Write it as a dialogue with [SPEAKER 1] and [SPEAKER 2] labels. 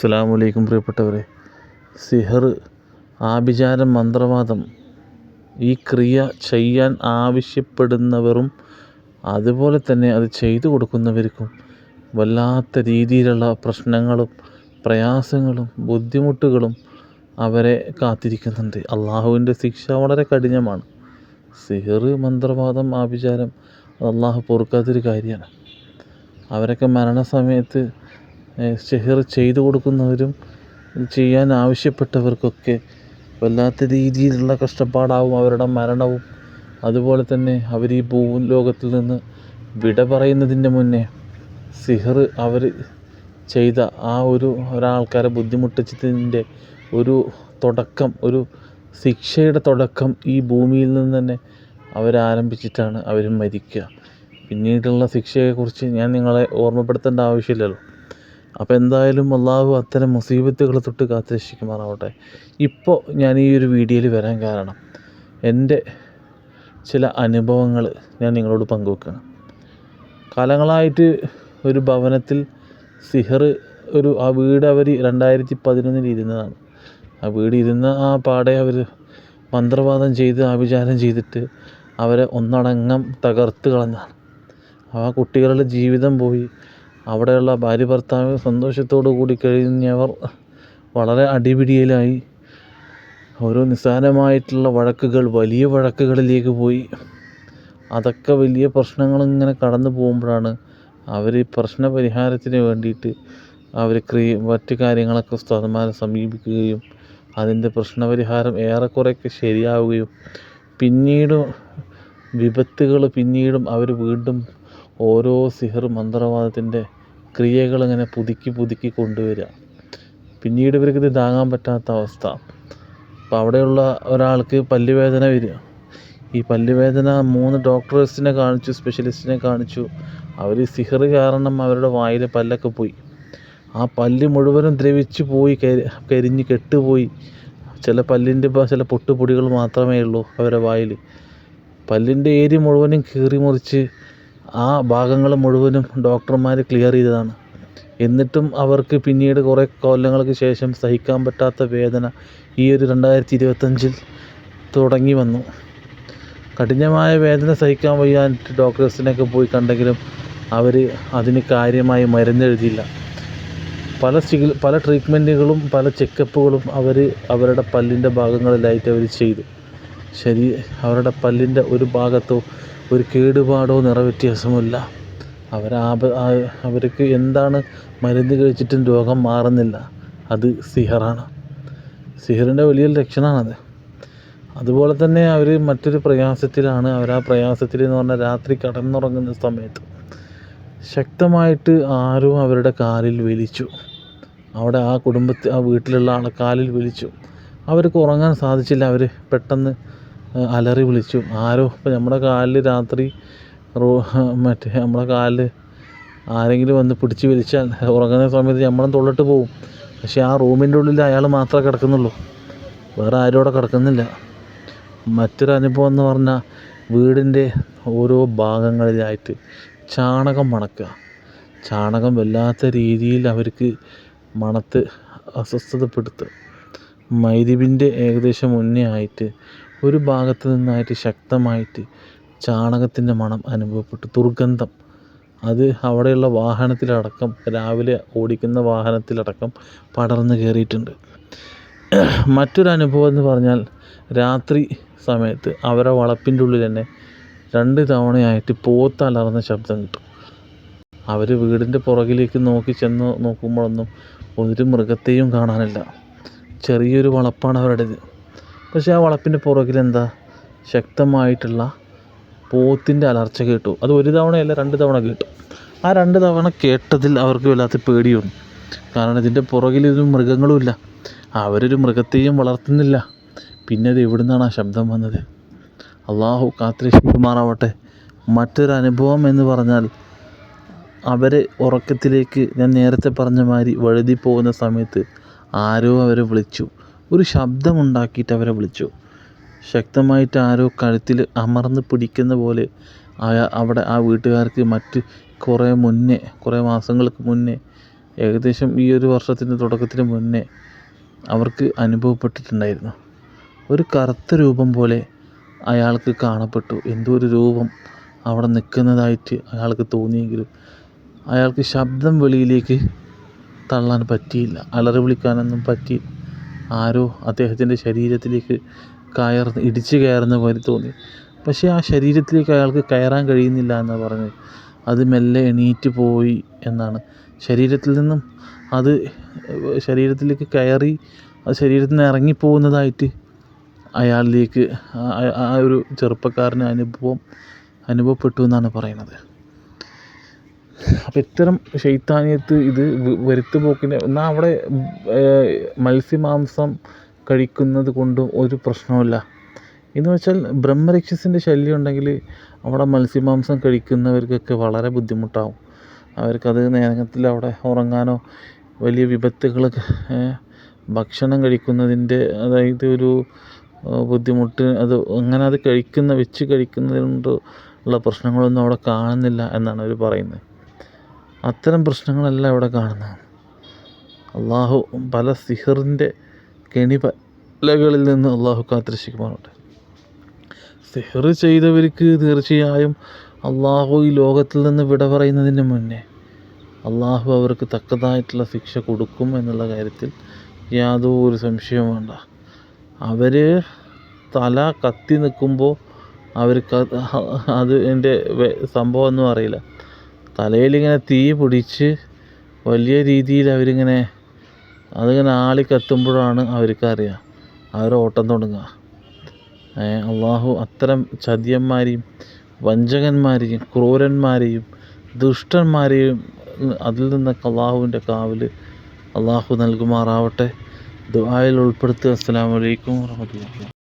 [SPEAKER 1] അസ്സലാമു വലൈക്കും പ്രിയപ്പെട്ടവരെ. സിഹർ ആഭിചാരം മന്ത്രവാദം ഈ ക്രിയ ചെയ്യാൻ ആവശ്യപ്പെടുന്നവരും അതുപോലെ തന്നെ അത് ചെയ്തു കൊടുക്കുന്നവർക്കും വല്ലാത്ത രീതിയിലുള്ള പ്രശ്നങ്ങളും പ്രയാസങ്ങളും ബുദ്ധിമുട്ടുകളും അവരെ കാത്തിരിക്കുന്നുണ്ട്. അള്ളാഹുവിന്റെ ശിക്ഷ വളരെ കഠിനമാണ്. സിഹർ മന്ത്രവാദം ആഭിചാരം അള്ളാഹു പൊറുക്കാത്തൊരു കാര്യമാണ്. അവരൊക്കെ മരണസമയത്ത് സിഹർ ചെയ്തു കൊടുക്കുന്നവരും ചെയ്യാൻ ആവശ്യപ്പെട്ടവർക്കൊക്കെ വല്ലാത്ത രീതിയിലുള്ള കഷ്ടപ്പാടാവും അവരുടെ മരണവും. അതുപോലെ തന്നെ അവർ ഈ ഭൂലോകത്തിൽ നിന്ന് വിട പറയുന്നതിന്റെ മുന്നേ സിഹർ അവർ ചെയ്ത ആ ഒരു ഒരാൾക്കാരെ ബുദ്ധിമുട്ടിച്ചതിന്റെ ഒരു തുടക്കം ഒരു ശിക്ഷയുടെ തുടക്കം ഈ ഭൂമിയിൽ നിന്ന് തന്നെ അവരാരംഭിച്ചിട്ടാണ് അവർ മരിക്കുക. പിന്നീടുള്ള ശിക്ഷയെക്കുറിച്ച് ഞാൻ നിങ്ങളെ ഓർമ്മപ്പെടുത്തേണ്ട ആവശ്യമില്ലല്ലോ. അപ്പോൾ എന്തായാലും അള്ളാഹു അത്തരം മുസീബത്തുകൾ തൊട്ട് കാത്ത് രക്ഷിക്കുമാറാവട്ടെ ഇപ്പോൾ ഞാൻ ഈ ഒരു വീഡിയോയിൽ വരാൻ കാരണം എന്റെ ചില അനുഭവങ്ങൾ ഞാൻ നിങ്ങളോട് പങ്കുവെക്കുകയാണ് കാലങ്ങളായിട്ട് ഒരു ഭവനത്തിൽ സിഹർ ഒരു ആ വീട് അവർ രണ്ടായിരത്തി പതിനൊന്നിൽ ഇരുന്നതാണ്. ആ വീട് ഇരുന്ന ആ പാടെ അവർ മന്ത്രവാദം ചെയ്ത് ആഭിചാരം ചെയ്തിട്ട് അവരെ ഒന്നടങ്കം തകർത്ത് കളഞ്ഞാണ് ആ കുട്ടികളുടെ ജീവിതം പോയി. അവിടെയുള്ള ഭാര്യ ഭർത്താവ് സന്തോഷത്തോടു കൂടി കഴിഞ്ഞവർ വളരെ അടിപിടിയിലായി. ഓരോ നിസ്സാരമായിട്ടുള്ള വഴക്കുകൾ വലിയ വഴക്കുകളിലേക്ക് പോയി. അതൊക്കെ വലിയ പ്രശ്നങ്ങളിങ്ങനെ കടന്നു പോകുമ്പോഴാണ് അവർ പ്രശ്ന പരിഹാരത്തിന് വേണ്ടിയിട്ട് അവർ ക്രിയ മറ്റു കാര്യങ്ങളൊക്കെ ഉസ്താദന്മാരെ സമീപിക്കുകയും അതിന്റെ പ്രശ്നപരിഹാരം ഏറെക്കുറെയൊക്കെ ശരിയാവുകയും പിന്നീട് വിപത്തുകൾ പിന്നീടും അവർ വീണ്ടും ഓരോ സിഹർ മന്ത്രവാദത്തിന്റെ ക്രിയകളിങ്ങനെ പുതുക്കി പുതുക്കി കൊണ്ടുവരിക. പിന്നീട് ഇവർക്കിത് താങ്ങാൻ പറ്റാത്ത അവസ്ഥ. അപ്പം അവിടെയുള്ള ഒരാൾക്ക് പല്ലുവേദന വരിക. ഈ പല്ലുവേദന മൂന്ന് ഡോക്ടേഴ്സിനെ കാണിച്ചു സ്പെഷ്യലിസ്റ്റിനെ കാണിച്ചു. അവർ സിഹർ കാരണം അവരുടെ വായിലെ പല്ലൊക്കെ പോയി. ആ പല്ല് മുഴുവനും ദ്രവിച്ചു പോയി കരി കരിഞ്ഞ് കെട്ടുപോയി. ചില പല്ലിന്റെ ചില പൊട്ടുപൊടികൾ മാത്രമേ ഉള്ളൂ അവരുടെ വായിൽ. പല്ലിന്റെ ഏരി മുഴുവനും കീറി മുറിച്ച് ആ ഭാഗങ്ങൾ മുഴുവനും ഡോക്ടർമാർ ക്ലിയർ ചെയ്തതാണ്. എന്നിട്ടും അവർക്ക് പിന്നീട് കുറേ കൊല്ലങ്ങൾക്ക് ശേഷം സഹിക്കാൻ പറ്റാത്ത വേദന ഈ ഒരു രണ്ടായിരത്തി ഇരുപത്തഞ്ചിൽ തുടങ്ങി വന്നു. കഠിനമായ വേദന സഹിക്കാൻ വയ്യാഞ്ഞിട്ട് ഡോക്ടേഴ്സിനൊക്കെ പോയി കണ്ടെങ്കിലും അവർ അതിന് കാര്യമായി മരുന്നെഴുതിയില്ല. പല ചികി പല ട്രീറ്റ്മെന്റുകളും പല ചെക്കപ്പുകളും അവർ അവരുടെ പല്ലിന്റെ ഭാഗങ്ങളിലായിട്ട് അവർ ചെയ്തു. ശരി അവരുടെ പല്ലിന്റെ ഒരു ഭാഗത്തോ ഒരു കേടുപാടോ നിറവ്യത്യാസമില്ല അവർ അവർക്ക് എന്താണ് മരുന്ന് കഴിച്ചിട്ടും രോഗം മാറുന്നില്ല. അത് സിഹറാണ്. സിഹറിന്റെ വലിയ ലക്ഷണമാണത്. അതുപോലെ തന്നെ അവർ മറ്റൊരു പ്രയാസത്തിലാണ്. അവർ ആ പ്രയാസത്തിൽ എന്ന് പറഞ്ഞാൽ രാത്രി കടന്നുറങ്ങുന്ന സമയത്ത് ശക്തമായിട്ട് ആരും അവരുടെ കാലിൽ വലിച്ചു അവിടെ ആ കുടുംബത്തിൽ ആ വീട്ടിലുള്ള ആളെ കാലിൽ വിളിച്ചു. അവർക്ക് ഉറങ്ങാൻ സാധിച്ചില്ല. അവർ പെട്ടെന്ന് അലറി വിളിച്ചു. ആരോ ഇപ്പം നമ്മുടെ കാലിൽ രാത്രി റോ മറ്റേ നമ്മുടെ കാലിൽ ആരെങ്കിലും വന്ന് പിടിച്ച് വലിച്ചാൽ ഉറങ്ങുന്ന സമയത്ത് നമ്മളും തൊള്ളിട്ട് പോവും. പക്ഷേ ആ റൂമിന്റെ ഉള്ളിൽ അയാൾ മാത്രമേ കിടക്കുന്നുള്ളൂ. വേറെ ആരും അവിടെ കിടക്കുന്നില്ല. മറ്റൊരു അനുഭവം എന്ന് പറഞ്ഞാൽ വീടിന്റെ ഓരോ ഭാഗങ്ങളിലായിട്ട് ചാണകം മണക്കുക. ചാണകം വല്ലാത്ത രീതിയിൽ അവർക്ക് മണത്ത് അസ്വസ്ഥതപ്പെടുത്തുക. മൈരിവിന്റെ ഏകദേശം മുന്നേ ആയിട്ട് ഒരു ഭാഗത്ത് നിന്നായിട്ട് ശക്തമായിട്ട് ചാണകത്തിന്റെ മണം അനുഭവപ്പെട്ടു. ദുർഗന്ധം. അത് അവിടെയുള്ള വാഹനത്തിലടക്കം രാവിലെ ഓടിക്കുന്ന വാഹനത്തിലടക്കം പടർന്നു കയറിയിട്ടുണ്ട്. മറ്റൊരു അനുഭവം എന്ന് പറഞ്ഞാൽ രാത്രി സമയത്ത് അവരെ വളപ്പിന്റെ ഉള്ളിൽ തന്നെ രണ്ട് തവണയായിട്ട് പോത്ത് അലറുന്ന ശബ്ദം കിട്ടും. അവർ വീടിന്റെ പുറകിലേക്ക് നോക്കി ചെന്ന് നോക്കുമ്പോഴൊന്നും ഒരു മൃഗത്തെയും കാണാനില്ല. ചെറിയൊരു വളപ്പാണ് അവരുടേത്. പക്ഷേ ആ വളപ്പിന്റെ പുറകിൽ എന്താ ശക്തമായിട്ടുള്ള പോത്തിന്റെ അലർച്ച കേട്ടു. അത് ഒരു തവണയല്ല രണ്ട് തവണ കേട്ടു. ആ രണ്ട് തവണ കേട്ടതിൽ അവർക്ക് വല്ലാത്ത പേടി വന്നു കാരണം ഇതിന്റെ പുറകിൽ ഒരു മൃഗങ്ങളുമില്ല. അവരൊരു മൃഗത്തെയും വളർത്തുന്നില്ല. പിന്നെ അത് എവിടെ നിന്നാണ് ആ ശബ്ദം വന്നത്? അള്ളാഹു കാത്തിരക്ഷിക്കുമാറാവട്ടെ. മറ്റൊരു അനുഭവം എന്ന് പറഞ്ഞാൽ അവരെ ഉറക്കത്തിലേക്ക് ഞാൻ നേരത്തെ പറഞ്ഞ മാതിരി വഴുതി പോകുന്ന സമയത്ത് ആരോ അവരെ വിളിച്ചു. ഒരു ശബ്ദമുണ്ടാക്കിയിട്ട് അവരെ വിളിച്ചു. ശക്തമായിട്ട് ആരോ കഴുത്തിൽ അമർന്ന് പിടിക്കുന്ന പോലെ അവിടെ ആ വീട്ടുകാർക്ക് മറ്റ് കുറേ മുന്നേ കുറേ മാസങ്ങൾക്ക് മുന്നേ ഏകദേശം ഈ ഒരു വർഷത്തിന്റെ തുടക്കത്തിന് മുന്നേ അവർക്ക് അനുഭവപ്പെട്ടിട്ടുണ്ടായിരുന്നു. ഒരു കറുത്ത രൂപം പോലെ അയാൾക്ക് കാണപ്പെട്ടു. എന്തോ ഒരു രൂപം അവിടെ നിൽക്കുന്നതായിട്ട് അയാൾക്ക് തോന്നിയെങ്കിലും അയാൾക്ക് ശബ്ദം വെളിയിലേക്ക് തള്ളാൻ പറ്റിയില്ല. അലറി വിളിക്കാനൊന്നും പറ്റി. ആരോ അദ്ദേഹത്തിന്റെ ശരീരത്തിലേക്ക് കയർന്ന് ഇടിച്ചു കയറുന്ന പോലെ തോന്നി. പക്ഷേ ആ ശരീരത്തിലേക്ക് അയാൾക്ക് കയറാൻ കഴിയുന്നില്ല എന്ന് പറഞ്ഞത് അത് മെല്ലെ എണീറ്റ് പോയി എന്നാണ്. ശരീരത്തിൽ നിന്നും അത് ശരീരത്തിലേക്ക് കയറി അത് ശരീരത്തിൽ നിന്ന് ഇറങ്ങിപ്പോകുന്നതായിട്ട് അയാളിലേക്ക് ആ ഒരു ചെറുപ്പക്കാരന് അനുഭവം അനുഭവപ്പെട്ടു എന്നാണ് പറയുന്നത്. അപ്പോൾ ഇത്തരം ശൈത്താനിയത്ത് ഇത് വരുത്തു പോക്കിന് എന്നാൽ അവിടെ മത്സ്യമാംസം കഴിക്കുന്നത് കൊണ്ട് ഒരു പ്രശ്നവുമില്ല. എന്ന് വെച്ചാൽ ബ്രഹ്മരക്ഷസിന്റെ ശല്യം ഉണ്ടെങ്കിൽ അവിടെ മത്സ്യമാംസം കഴിക്കുന്നവർക്കൊക്കെ വളരെ ബുദ്ധിമുട്ടാവും. അവർക്കത് നേരത്തിൽ അവിടെ ഉറങ്ങാനോ വലിയ വിപത്തുകളൊക്കെ ഭക്ഷണം കഴിക്കുന്നതിന്റെ അതായത് ഒരു ബുദ്ധിമുട്ട് അത് അങ്ങനെ അത് കഴിക്കുന്ന വെച്ച് കഴിക്കുന്നതുകൊണ്ട് ഉള്ള പ്രശ്നങ്ങളൊന്നും അവിടെ കാണുന്നില്ല എന്നാണ് അവർ പറയുന്നത്. അത്തരം പ്രശ്നങ്ങളല്ല ഇവിടെ കാണുന്നത്. അള്ളാഹു പല സിഹറിന്റെ കെണിപലകളിൽ നിന്ന് അള്ളാഹു കാത്തിരക്ഷിക്കുമാറുണ്ട് സിഹർ ചെയ്തവർക്ക് തീർച്ചയായും അള്ളാഹു ഈ ലോകത്തിൽ നിന്ന് വിട പറയുന്നതിന് മുന്നേ അള്ളാഹു അവർക്ക് തക്കതായിട്ടുള്ള ശിക്ഷ കൊടുക്കും എന്നുള്ള കാര്യത്തിൽ യാതൊരു സംശയവും വേണ്ട. അവർ തല കത്തി നിൽക്കുമ്പോൾ അവർക്ക് അത് എന്റെ സംഭവമൊന്നും അറിയില്ല. തലയിലിങ്ങനെ തീ പിടിച്ച് വലിയ രീതിയിൽ അവരിങ്ങനെ അതിങ്ങനെ ആളി കത്തുമ്പോഴാണ് അവർക്കറിയുക അവർ ഓട്ടം തുടങ്ങുക. അള്ളാഹു അത്തരം ചതിയന്മാരെയും വഞ്ചകന്മാരെയും ക്രൂരന്മാരെയും ദുഷ്ടന്മാരെയും അതിൽ നിന്നൊക്കെ അള്ളാഹുവിന്റെ കാവൽ അള്ളാഹു നൽകുമാറാവട്ടെ. ദുആയിൽ ഉൾപ്പെടുത്തുക. അസ്സലാമു അലൈക്കും വറഹ്മത്തുള്ളാഹി